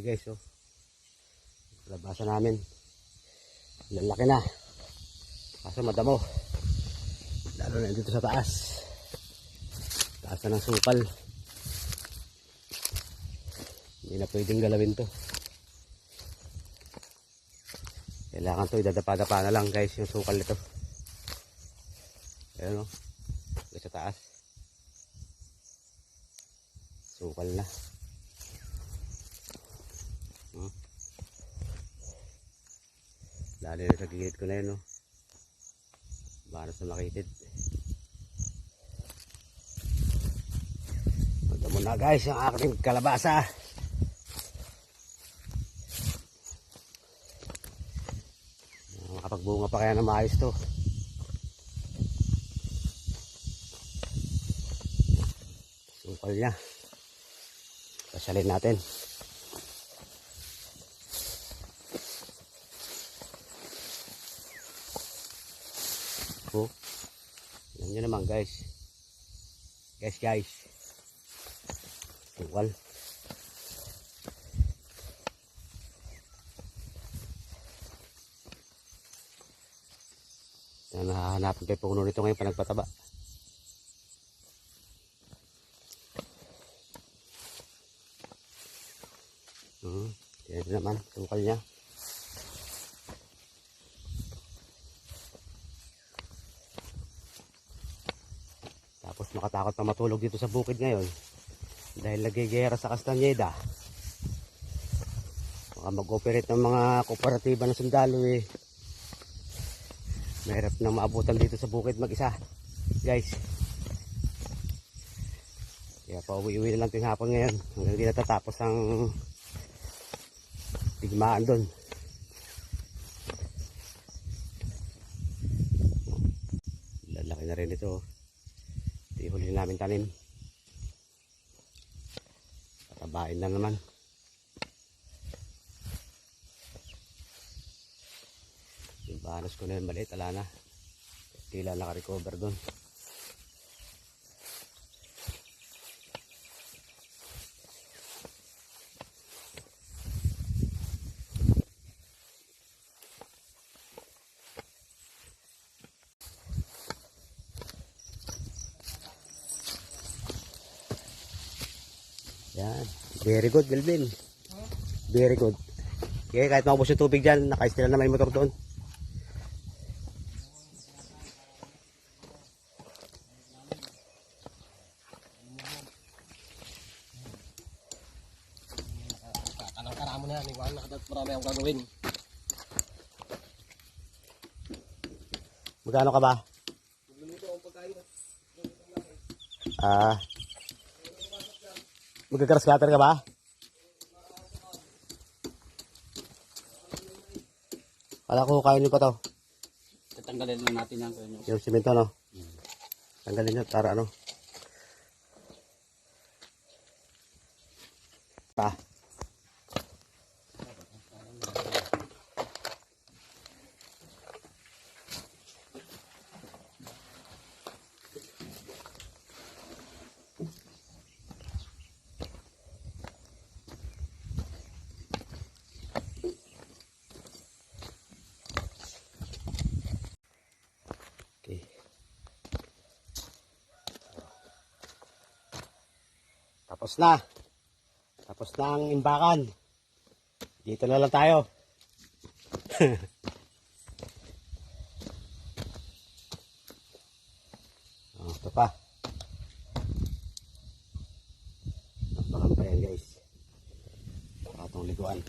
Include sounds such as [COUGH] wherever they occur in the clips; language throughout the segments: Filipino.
guys oh. Labasan namin. Lalaki na. Kaso madamo. Lalo na dito sa taas. Taas na ng sukal. Hindi na pwedeng galawin to. Kailangan to idadapa-dapa na lang guys yung sukal nito. Ayan o. Sa taas. Sukal na. Lalo na sa gilid ko na yun, no? Baras na makitid. Magdamo na guys ang aking kalabasa. Makapagbunga pa kaya na maayos to. Sukal niya. Pasalin natin. Oh. Alam nyo naman guys. Guys guys. Sukal. Yan, nahahanapin yung puno nito ngayon pa nagpataba. Hmm, yan naman, tungkol niya. Tapos makatakot na matulog dito sa bukid ngayon. Dahil nagigera sa Castaneda. Baka mag-operate ng mga kooperatiba ng sundalo eh. Mahirap na maabutan dito sa bukid mag-isa. Guys. Kaya pauwi-uwi na lang ting ngayon. Hanggang di natatapos ang tigmaan doon. Lalaki na rin ito. Ito yung huli namin tanim. Patabain na naman. Yung banos ko na yun maliit, ala na. Tila naka-recover doon. Yan. Very good, Melvin. Very good. Okay, kahit maubos yung tubig dyan, nakaistila na may motor doon. Kanang karamo na yan, iwan na katat marami akong gagawin. Magkano ka ba? Ah. Magkakaras cutter ka ba? Kala ko nyo pa to. Tatanggalin lang natin yan sa inyo. Yung simento, no? Tanggalin nyo para ano? Pa. Tapos na. Tapos na ang imbakan. Dito na lang tayo. [LAUGHS] oh, ito pa. Napakan pa yan guys. Pakatong liguan.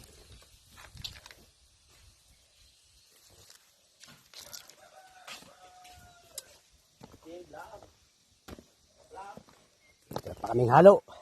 Ito pa kaming halo.